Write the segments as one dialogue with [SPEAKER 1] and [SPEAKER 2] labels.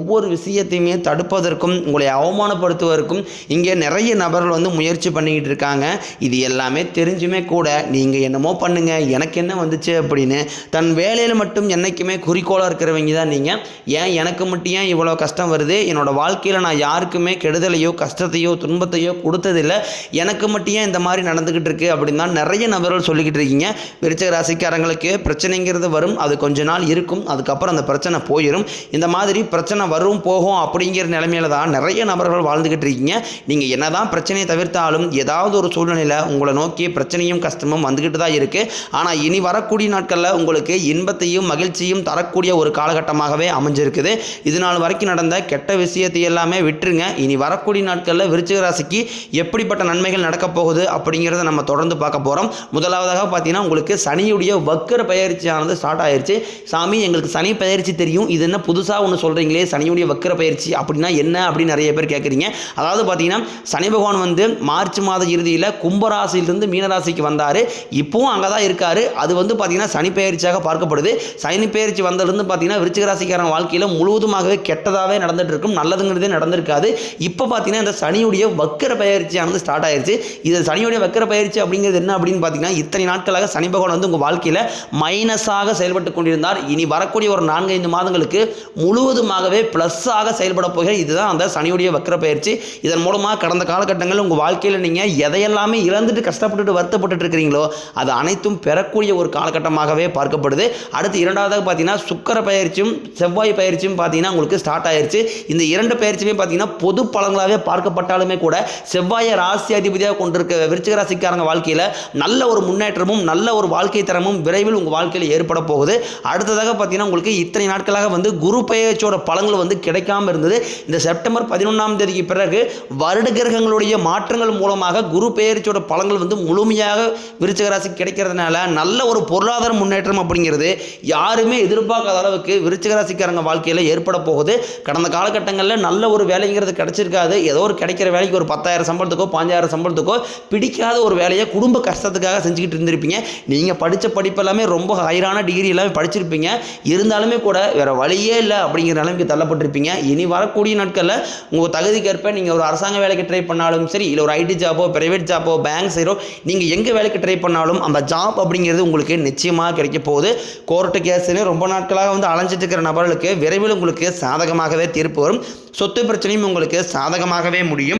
[SPEAKER 1] ஒவ்வொரு விஷயத்தையுமே தடுப்பதற்கும் உங்களை அவமானப்படுத்துவதற்கும் இங்கே நிறைய நபர்கள் வந்து முயற்சி பண்ணிக்கிட்டு இருக்காங்க. இது எல்லாமே தெரிஞ்சுமே கூட நீங்கள் என்னமோ பண்ணுங்க எனக்கு என்ன வந்துச்சு அப்படின்னு தன் வேலையில் மட்டும் என்றைக்குமே குறிக்கோளாக இருக்கிறவங்க தான் நீங்கள் ஏன் எனக்கு மட்டும் ஏன் இவ்வளோ கஷ்டம் வருது? என்னோடய வாழ்க்கையில் நான் யாருக்குமே கெடுதலையோ கஷ்டத்தையோ துன்பத்தையோ கொடுத்ததில்லை. எனக்கு மட்டும் ஏன் இந்த மாதிரி நடந்துக்கிட்டு இருக்குது அப்படின்னு தான் நிறைய நபர்கள் சொல்லிக்கிட்டு இருக்கீங்க. விருச்சக ராசிக்காரங்களுக்கு பிரச்சனைங்கிறது வரும். அது கொஞ்ச நாள் இருக்கும். அதுக்கப்புறம் அந்த பிரச்சனை போயிடும் இந்த மாதிரி பிரச்சனை வரும் போகும் அப்படிங்கிற நிலைமையில தான் நிறைய நபர்கள் வாழ்ந்துக்கிட்டு இருக்கீங்க. நீங்கள் என்னதான் பிரச்சனையை தவிர்த்தாலும் ஏதாவது ஒரு சூழ்நிலையில் உங்களை நோக்கி பிரச்சனையும் கஷ்டமும் வந்துக்கிட்டு தான் இருக்குது ஆனால் இனி வரக்கூடிய நாட்களில் உங்களுக்கு இன்பத்தையும் மகிழ்ச்சியும் தரக்கூடிய ஒரு காலகட்டமாகவே அமைஞ்சிருக்குது. இது நாள் வரைக்கும் நடந்த கெட்ட விஷயத்தை எல்லாமே விட்டுருங்க. இனி வரக்கூடிய நாட்களில் விருச்சிக ராசிக்கு எப்படிப்பட்ட நன்மைகள் நடக்கப் போகுது அப்படிங்கிறத நம்ம தொடர்ந்து பார்க்க போகிறோம் முதலாவதாக பார்த்தீங்கன்னா உங்களுக்கு சனியுடைய வக்கர பயிற்சியானது ஸ்டார்ட் ஆயிடுச்சு சாமி எங்களுக்கு சனி பயிற்சி தெரியும். இது என்ன புதுசாக ஒன்று சொல்கிறீங்களே சனி சனியுடைய வக்கர பயிற்சி அப்படின்னா என்ன அப்படின்னு நிறைய பேர் கேட்குறீங்க. அதாவது பார்த்தீங்கன்னா சனி பகவான் வந்து மார்ச் மாத இறுதியில் கும்பராசியிலிருந்து மீனராசிக்கு வந்தார். இப்போவும் அங்கே தான் இருக்கார். அது வந்து பார்த்தீங்கன்னா சனி பயிற்சியாக பார்க்கப்படுது. சனி பயிற்சி வந்ததுலேருந்து பார்த்தீங்கன்னா விருச்சிகராசிக்காரன் வாழ்க்கையில் முழுவதுமாகவே கெட்டதாகவே நடந்துட்டு இருக்கும் நல்லதுங்கிறதே நடந்திருக்காது. இப்போ பார்த்தீங்கன்னா இந்த சனியுடைய வக்கர பயிற்சியானது ஸ்டார்ட் ஆயிருச்சு. இது சனியுடைய வக்கர பயிற்சி அப்படிங்கிறது என்ன அப்படின்னு பார்த்தீங்கன்னா இத்தனை நாட்களாக சனி பகவான் வந்து உங்கள் வாழ்க்கையில் மைனஸாக செயல்பட்டு கொண்டிருந்தார். இனி வரக்கூடிய ஒரு நான்கைந்து மாதங்களுக்கு முழுவதுமாகவே ப்ளஸ்ஸாக செயல்பட போகிற இதுதான் அந்த சனியுடைய வக்கர பயிற்சி. இதன் மூலமாக கடந்த காலகட்டங்களில் உங்கள் வாழ்க்கையில் நீங்கள் எதையெல்லாமே இழந்துட்டு கஷ்டப்பட்டுட்டு வருத்தப்பட்டு இருக்கிறீங்களோ அது அனைத்தும் பெறக்கூடிய ஒரு காலகட்டமாகவே பார்க்கப்படுது. அடுத்து இரண்டாவதாக பார்த்தீங்கன்னா சுக்கர பயிற்சியும் செவ்வாய் பயிற்சியும் பார்த்தீங்கன்னா உங்களுக்கு ஸ்டார்ட் ஆயிருச்சு. இந்த இரண்டு பயிற்சியுமே பார்த்தீங்கன்னா பொது பலங்களாகவே பார்க்கப்பட்டாலுமே கூட செவ்வாயை ராசி அதிபதியாக கொண்டிருக்க விருச்சிக ராசிக்காரங்க வாழ்க்கையில் நல்ல ஒரு முன்னேற்றமும் நல்ல ஒரு வாழ்க்கை தரமும் விரைவில் உங்கள் வாழ்க்கையில் ஏற்பட போகுது. அடுத்ததாக பார்த்தீங்கன்னா உங்களுக்கு இத்தனை நாட்களாக வந்து குரு பயிற்சியோட பலன்கள் வந்து கிடைக்காம இருந்தது. இந்த செப்டம்பர் பதினொன்றாம் தேதிக்கு பிறகு வருட கிரகங்களுடைய மாற்றங்கள் மூலமாக குரு பெயர்ச்சியோட பலன்கள் வந்து முழுமையாக விருச்சிக ராசி கிடைக்கிறதுனால நல்ல ஒரு பொருளாதார முன்னேற்றம் அப்படிங்கிறது யாருமே எதிர்பார்க்காத அளவுக்கு விருச்சிக ராசிக்காரங்க வாழ்க்கையில் ஏற்பட போகுது. கடந்த காலகட்டங்களில் நல்ல ஒரு வேலைங்கிறது கிடைச்சிருக்காது. ஏதோ ஒரு கிடைக்கிற வேலைக்கு ஒரு பத்தாயிரம் சம்பளத்துக்கோ பாஞ்சாயிரம் சம்பளத்துக்கோ பிடிக்காத ஒரு வேலையை குடும்ப கஷ்டத்துக்காக செஞ்சுக்கிட்டு இருந்திருப்பீங்க. நீங்கள் படித்த படிப்பு எல்லாமே ரொம்ப ஹைரான டிகிரி எல்லாமே படிச்சிருப்பீங்க. இருந்தாலுமே கூட வேறு வழியே இல்லை அப்படிங்கிற நிலைமைக்கு தள்ளப்பட்டிருப்பீங்க. இனி வரக்கூடிய நாட்களில் உங்கள் தகுதிக்கேற்ப நீங்கள் ஒரு அரசாங்க வேலைக்கு ட்ரை பண்ணாலும் சரி இல்லை ஒரு ஐடி ஜாப்போ பிரைவேட் ஜாப்போ பேங்க் சைடோ நீங்கள் எங்கே வேலைக்கு ட்ரை பண்ணாலும் அந்த ஜாப் அப்படிங்கிறது உங்களுக்கு நிச்சயமாக கிடைக்க போகுது. கோர்ட்டு கேஸ்னு ரொம்ப நாட்களாக வந்து அலைஞ்சிட்டு இருக்கிற நபர்களுக்கு விரைவில் உங்களுக்கு சாதகமாகவே தீர்ப்பு வரும். சொத்து பிரச்சனையும் உங்களுக்கு சாதகமாகவே முடியும்.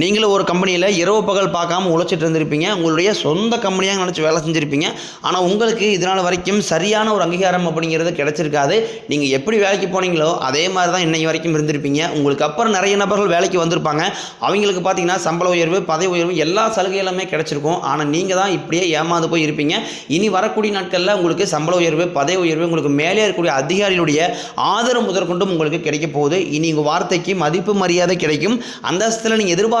[SPEAKER 1] நீங்களும் ஒரு கம்பெனியில் இரவு பகல் பார்க்காம உழைச்சிட்டு இருந்திருப்பீங்க. உங்களுடைய சொந்த கம்பெனியாக நினச்சி வேலை செஞ்சுருப்பீங்க. ஆனால் உங்களுக்கு இதனால் வரைக்கும் சரியான ஒரு அங்கீகாரம் அப்படிங்கிறது கிடச்சிருக்காது. நீங்கள் எப்படி வேலைக்கு போனீங்களோ அதே மாதிரி தான் இன்னைக்கு வரைக்கும் இருந்திருப்பீங்க. உங்களுக்கு அப்புறம் நிறைய நபர்கள் வேலைக்கு வந்திருப்பாங்க. அவங்களுக்கு பார்த்தீங்கன்னா சம்பள உயர்வு பதவி உயர்வு எல்லா சலுகைகளுமே கிடச்சிருக்கும். ஆனால் நீங்கள் தான் இப்படியே ஏமாந்து போய் இருப்பீங்க. இனி வரக்கூடிய நாட்களில் உங்களுக்கு சம்பள உயர்வு பதவி உயர்வு உங்களுக்கு மேலே இருக்கக்கூடிய அதிகாரிகளுடைய ஆதரவு முதற்கொண்டும் உங்களுக்கு கிடைக்க போகுது. இனி உங்கள் வார்த்தைக்கு மதிப்பு மரியாதை கிடைக்கும். அந்தஸ்தில் நீங்கள் எதிர்பார்த்து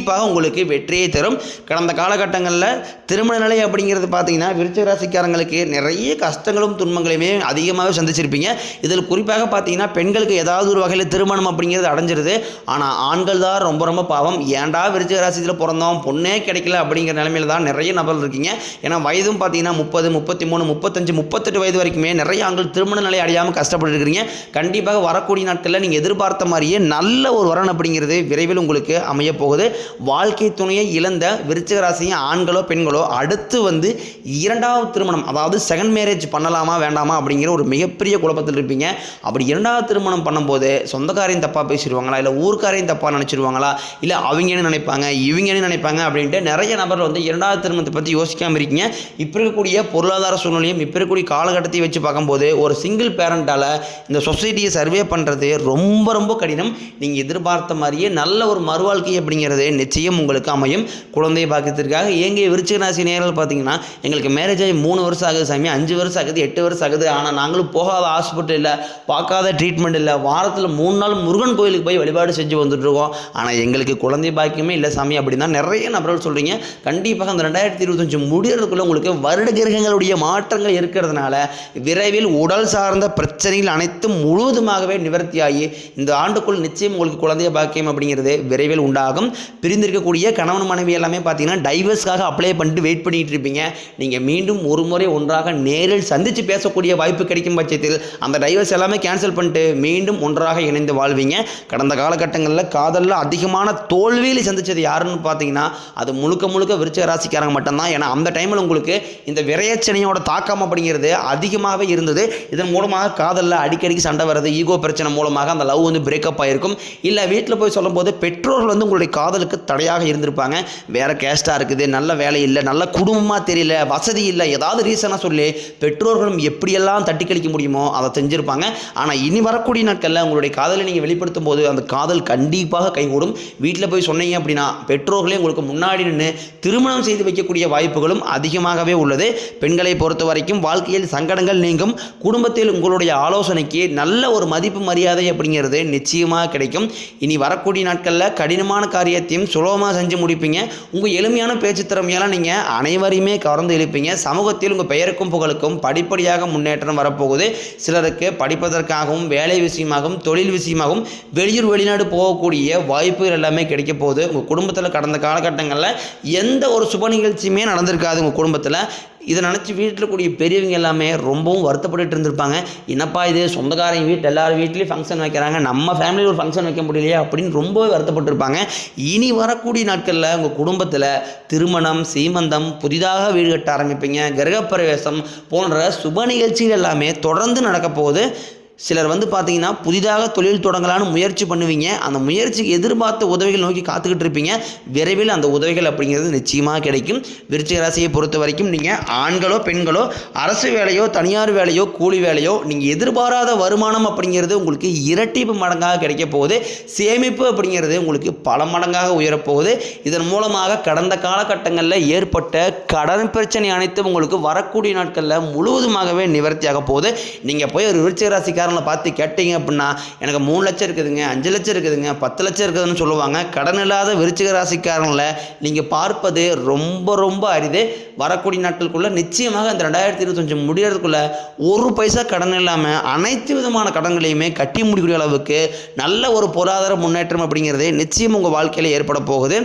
[SPEAKER 1] கண்டிப்பாக உங்களுக்கு வெற்றியை தரும். கடந்த காலகட்டங்களில் திருமண நிலை அப்படிங்கிறது பார்த்தீங்கன்னா விருச்சிக ராசிக்காரங்களுக்கு நிறைய கஷ்டங்களும் துன்பங்களையுமே அதிகமாகவே சந்திச்சிருப்பீங்க. இதில் குறிப்பாக பார்த்தீங்கன்னா பெண்களுக்கு ஏதாவது ஒரு வகையில் திருமணம் அப்படிங்கிறது அடைஞ்சிருது. ஆனால் ஆண்கள் தான் ரொம்ப ரொம்ப பாவம். ஏன்டா விருச்சிக ராசியில் பிறந்தோம்? பொண்ணே கிடைக்கல அப்படிங்கிற நிலைமையில் தான் நிறைய நபர்கள் இருக்கீங்க. ஏன்னா வயதும் பார்த்தீங்கன்னா முப்பது முப்பத்தி மூணு முப்பத்தஞ்சு முப்பத்தெட்டு வயது வரைக்குமே நிறைய ஆண்கள் திருமண நிலை அடையாமல் கஷ்டப்பட்டு இருக்கிறீங்க கண்டிப்பாக வரக்கூடிய நாட்களில் நீங்கள் எதிர்பார்த்த மாதிரியே நல்ல ஒரு வரன் அப்படிங்கிறது விரைவில் உங்களுக்கு அமைய போகுது. வாழ்க்கை துணையை இழந்த விருச்சிக ராசியும் ஆண்களோ பெண்களோ அடுத்து வந்து இரண்டாவது திருமணம் அதாவது செகண்ட் மேரேஜ் பண்ணலாமா வேண்டாமா அப்படிங்கிற ஒரு மிகப்பெரிய குழப்பத்தில் இருப்பீங்க. அப்படி இரண்டாவது திருமணம் பண்ணும்போது சொந்தக்காரையும் தப்பாக பேசிடுவாங்களா? இல்லை ஊர்க்காரையும் தப்பாக நினச்சிருவாங்களா? இல்லை அவங்க என்ன நினைப்பாங்க இவங்க என்ன நினைப்பாங்க அப்படின்ட்டு நிறைய நபர்கள் வந்து இரண்டாவது திருமணத்தை பற்றி யோசிக்காமல் இருக்கீங்க. இப்போ இருக்கக்கூடிய பொருளாதார சூழ்நிலையும் இப்போ இருக்கக்கூடிய காலகட்டத்தை வச்சு பார்க்கும்போது ஒரு சிங்கிள் பேரண்டால் இந்த சொசைட்டியை சர்வே பண்ணுறது ரொம்ப ரொம்ப கடினம். நீங்கள் எதிர்பார்த்த மாதிரியே நல்ல ஒரு மறுவாழ்க்கை அப்படிங்கிறது நிச்சயம் உங்களுக்கு அமையும். குழந்தை பாக்கியத்திற்காக இயங்கிய விருச்சிக ராசி நேரில் பார்த்தீங்கன்னா எங்களுக்கு மேரேஜ் ஆகி மூணு வருஷம் ஆகுது சாமி. அஞ்சு வருஷம் ஆகுது எட்டு வருஷம் ஆகுது. ஆனால் நாங்களும் போகாத ஹாஸ்பிட்டல் இல்லை பார்க்காத ட்ரீட்மெண்ட் இல்லை. வாரத்தில் மூணு நாள் முருகன் கோயிலுக்கு போய் வழிபாடு செஞ்சு வந்துட்டுருக்கோம் ஆனால் எங்களுக்கு குழந்தை பாக்கியமே இல்லை சாமி அப்படின்னா நிறைய நபர்கள் சொல்கிறீங்க கண்டிப்பாக அந்த ரெண்டாயிரத்தி இருபத்தஞ்சு முடியறதுக்குள்ளே உங்களுக்கு வருட கிரகங்களுடைய மாற்றங்கள் இருக்கிறதுனால விரைவில் உடல் சார்ந்த பிரச்சனைகள் அனைத்தும் முழுவதுமாகவே நிவர்த்தியாகி இந்த ஆண்டுக்குள் நிச்சயம் உங்களுக்கு குழந்தைய பாக்கியம் அப்படிங்கிறது விரைவில் உண்டாகும். பிரிந்திருக்கக்கூடிய கணவன் மனைவி எல்லாமே பார்த்தீங்கன்னா டைவர்ஸ்க்காக அப்ளை பண்ணிட்டு வெயிட் பண்ணிட்டு இருப்பீங்க. நீங்கள் மீண்டும் ஒரு முறை ஒன்றாக நேரில் சந்தித்து பேசக்கூடிய வாய்ப்பு கிடைக்கும் பட்சத்தில் அந்த டைவர்ஸ் எல்லாமே கேன்சல் பண்ணிட்டு மீண்டும் ஒன்றாக இணைந்து வாழ்வீங்க. கடந்த காலகட்டங்களில் காதலில் அதிகமான தோல்வியில் சந்தித்தது யாருன்னு பார்த்தீங்கன்னா அது முழுக்க முழுக்க விருச்சிக ராசிக்காரங்க மட்டும்தான். ஏன்னா அந்த டைமில் உங்களுக்கு இந்த விரையச்சனையோட தாக்கம் அப்படிங்கிறது அதிகமாகவே இருந்தது. இதன் மூலமாக காதலில் அடிக்கடிக்கு சண்டை வர்றது ஈகோ பிரச்சனை மூலமாக அந்த லவ் வந்து பிரேக்கப் ஆகிருக்கும் இல்லை வீட்டில் போய் சொல்லும்போது பெற்றோர்கள் வந்து உங்களுடைய காதலுக்கு தடையாக இருந்திருப்பாங்க. வேற கேஸ்டாக இருக்குது நல்ல வேலை இல்லை நல்ல குடும்பமாக தெரியல வசதி இல்லை ஏதாவது ரீசனாக சொல்லி பெற்றோர்களும் எப்படியெல்லாம் தட்டி கழிக்க முடியுமோ அதை செஞ்சுருப்பாங்க. ஆனால் இனி வரக்கூடிய நாட்களில் உங்களுடைய காதலை நீங்கள் வெளிப்படுத்தும் போது அந்த காதல் கண்டிப்பாக கைகூடும். வீட்டில் போய் சொன்னீங்க அப்படின்னா பெற்றோர்களே உங்களுக்கு முன்னாடி நின்று திருமணம் செய்து வைக்கக்கூடிய வாய்ப்புகளும் அதிகமாகவே உள்ளது. பெண்களை பொறுத்த வரைக்கும் வாழ்க்கையில் சங்கடங்கள் நீங்கும். குடும்பத்தில் உங்களுடைய ஆலோசனைக்கு நல்ல ஒரு மதிப்பு மரியாதை அப்படிங்கிறது நிச்சயமாக கிடைக்கும். இனி வரக்கூடிய நாட்களில் கடினமான காரியத்தையும் சுலபமாக செஞ்சு முடிப்பீங்க. உங்கள் எளிமையான பேச்சு திறமையால் நீங்கள் அனைவரையுமே கவர்ந்து இழுப்பீங்க. சமூகத்தில் உங்கள் பெயருக்கும் புகழுக்கும் படிப்படியாக முன்னேற்றம் வரப்போகுது. சிலருக்கு படிப்பதற்காகவும் வேலை விஷயமாகவும் தொழில் விஷயமாகவும் வெளியூர் வெளிநாடு போகக்கூடிய வாய்ப்புகள் எல்லாமே கிடைக்க போகுது. உங்கள் குடும்பத்தில் கடந்த காலகட்டங்களில் எந்த ஒரு சுப நிகழ்ச்சியுமே நடந்திருக்காது உங்கள் குடும்பத்தில். இதை நினச்சி வீட்டில் கூடிய பெரியவங்க எல்லாமே ரொம்பவும் வருத்தப்பட்டு இருந்திருப்பாங்க. என்னப்பா இது? சொந்தக்காரங்க வீட்டில் எல்லார் வீட்லேயும் ஃபங்க்ஷன் வைக்கிறாங்க. நம்ம ஃபேமிலியில் ஒரு ஃபங்க்ஷன் வைக்க முடியலையா அப்படின்னு ரொம்பவே வருத்தப்பட்டிருப்பாங்க. இனி வரக்கூடிய நாட்களில் உங்கள் குடும்பத்தில் திருமணம் சீமந்தம் புதிதாக வீடு கட்ட ஆரம்பிப்பீங்க கிரகப்பிரவேசம் போன்ற சுப நிகழ்ச்சிகள் எல்லாமே தொடர்ந்து நடக்க போகுது. சிலர் வந்து பார்த்தீங்கன்னா புதிதாக தொழில் தொடங்கலான்னு முயற்சி பண்ணுவீங்க. அந்த முயற்சிக்கு எதிர்பார்த்த உதவிகள் நோக்கி காத்துக்கிட்டு இருப்பீங்க. விரைவில் அந்த உதவிகள் அப்படிங்கிறது நிச்சயமாக கிடைக்கும். விருச்சிக ராசியை பொறுத்த வரைக்கும் நீங்கள் ஆண்களோ பெண்களோ அரசு வேலையோ தனியார் வேலையோ கூலி வேலையோ நீங்கள் எதிர்பாராத வருமானம் அப்படிங்கிறது உங்களுக்கு இரட்டிப்பு மடங்காக கிடைக்க போகுது. சேமிப்பு அப்படிங்கிறது உங்களுக்கு பல மடங்காக உயரப்போகுது இதன் மூலமாக கடந்த காலகட்டங்களில் ஏற்பட்ட கடன் பிரச்சனை அனைத்தும் உங்களுக்கு வரக்கூடிய நாட்களில் முழுவதுமாகவே நிவர்த்தியாக போகுது. நீங்கள் போய் ஒரு விருச்சிக ராசிக்காரங்களை பார்த்து கேட்டீங்க அப்படின்னா எனக்கு மூணு லட்சம் இருக்குதுங்க அஞ்சு லட்சம் இருக்குதுங்க பத்து லட்சம் இருக்குதுன்னு சொல்லுவாங்க. கடன் இல்லாத விருச்சிக ராசிக்காரங்களை நீங்கள் பார்ப்பது ரொம்ப ரொம்ப அரிது. வரக்கூடிய நாட்களுக்குள்ள நிச்சயமாக இந்த ரெண்டாயிரத்தி இருபத்தஞ்சு முடியறதுக்குள்ள ஒரு பைசா கடன் இல்லாமல் அனைத்து விதமான கடன்களையுமே கட்டி முடிக்கூடிய அளவுக்கு நல்ல ஒரு பொருளாதார முன்னேற்றம் அப்படிங்கிறது நிச்சயம் உங்கள் வாழ்க்கையில் ஏற்பட போகுது.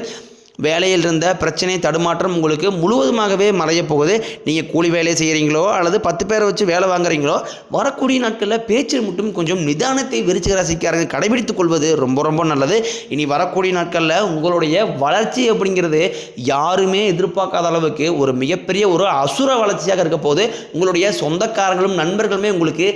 [SPEAKER 1] வேலையில் இருந்த பிரச்சனை தடுமாற்றம் உங்களுக்கு முழுவதுமாகவே மறையப் போகுது. நீங்கள் கூலி வேலையை செய்கிறீங்களோ அல்லது பத்து பேரை வச்சு வேலை வாங்குறீங்களோ வரக்கூடிய நாட்களில் பேச்சில் மட்டும் கொஞ்சம் நிதானத்தை விருச்சிக ராசிக்காரங்க. கடைபிடித்துக் கொள்வது ரொம்ப ரொம்ப நல்லது. இனி வரக்கூடிய நாட்களில் உங்களுடைய வளர்ச்சி அப்படிங்கிறது யாருமே எதிர்பார்க்காத அளவுக்கு ஒரு மிகப்பெரிய ஒரு அசுர வளர்ச்சியாக இருக்க போது உங்களுடைய சொந்தக்காரங்களும் நண்பர்களுமே உங்களுக்கு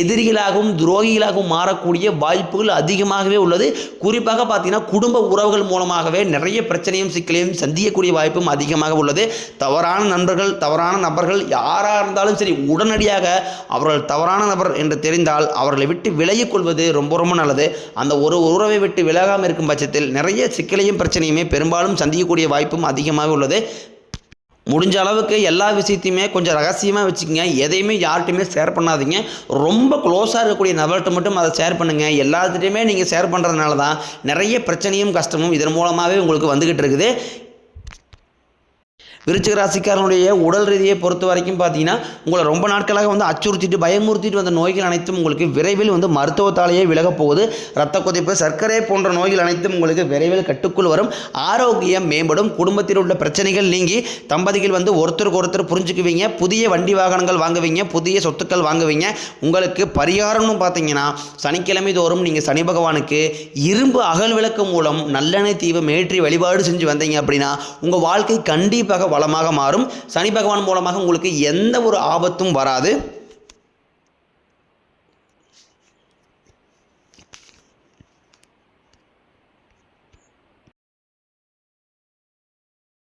[SPEAKER 1] எதிரிகளாகவும் துரோகிகளாகவும் மாறக்கூடிய வாய்ப்புகள் அதிகமாகவே உள்ளது. குறிப்பாக பார்த்தீங்கன்னா குடும்ப உறவுகள் மூலமாகவே நிறைய பிரச்சனையும் சிக்கலையும் சந்திக்கக்கூடிய வாய்ப்பும் அதிகமாக உள்ளது. தவறான நண்பர்கள் தவறான நபர்கள் யாராக இருந்தாலும் சரி உடனடியாக அவர்கள் தவறான நபர் என்று தெரிந்தால் அவர்களை விட்டு விலகிக் கொள்வது ரொம்ப ரொம்ப நல்லது. அந்த ஒரு உறவை விட்டு விலகாமல் இருக்கும் பட்சத்தில் நிறைய சிக்கலையும் பிரச்சனையுமே பெரும்பாலும் சந்திக்கக்கூடிய வாய்ப்பும் அதிகமாக உள்ளது. முடிஞ்ச அளவுக்கு எல்லா விஷயத்தையுமே கொஞ்சம் ரகசியமாக வச்சுக்கோங்க. எதையுமே யார்கிட்டையுமே ஷேர் பண்ணாதீங்க. ரொம்ப க்ளோஸாக இருக்கக்கூடிய நபர்கிட்ட மட்டும் அதை ஷேர் பண்ணுங்கள் எல்லாத்துட்டையுமே நீங்கள் ஷேர் பண்ணுறதுனால தான் நிறைய பிரச்சனையும் கஷ்டமும் இதன் மூலமாகவே உங்களுக்கு வந்துக்கிட்டு இருக்குது. விருச்சிக ராசிக்காரனுடைய உடல் ரீதியை பொறுத்த வரைக்கும் பார்த்தீங்கன்னா உங்களை ரொம்ப நாட்களாக வந்து அச்சுறுத்திட்டு பயமுறுத்திட்டு வந்த நோய்கள் அனைத்தும் உங்களுக்கு விரைவில் வந்து மருத்துவத்தாலேயே விலகப் போகுது. ரத்த கொதிப்பு சர்க்கரை போன்ற நோய்கள் அனைத்தும் உங்களுக்கு விரைவில் கட்டுக்குள் வரும். ஆரோக்கியம் மேம்படும். குடும்பத்தில் உள்ள பிரச்சனைகள் நீங்கி தம்பதிகள் வந்து ஒருத்தருக்கு ஒருத்தர் புரிஞ்சுக்குவீங்க. புதிய வண்டி வாகனங்கள் வாங்குவீங்க. புதிய சொத்துக்கள் வாங்குவீங்க. உங்களுக்கு பரிகாரம்னு பார்த்தீங்கன்னா சனிக்கிழமை தோறும் நீங்கள் சனி பகவானுக்கு இரும்பு அகல் விளக்கு மூலம் நல்லெண்ணெய் தீபம் ஏற்றி வழிபாடு செஞ்சு வந்தீங்க அப்படின்னா உங்கள் வாழ்க்கை கண்டிப்பாக வளமாக மாறும். சனி பகவான் மூலமாக உங்களுக்கு எந்த ஒரு ஆபத்தும் வராது.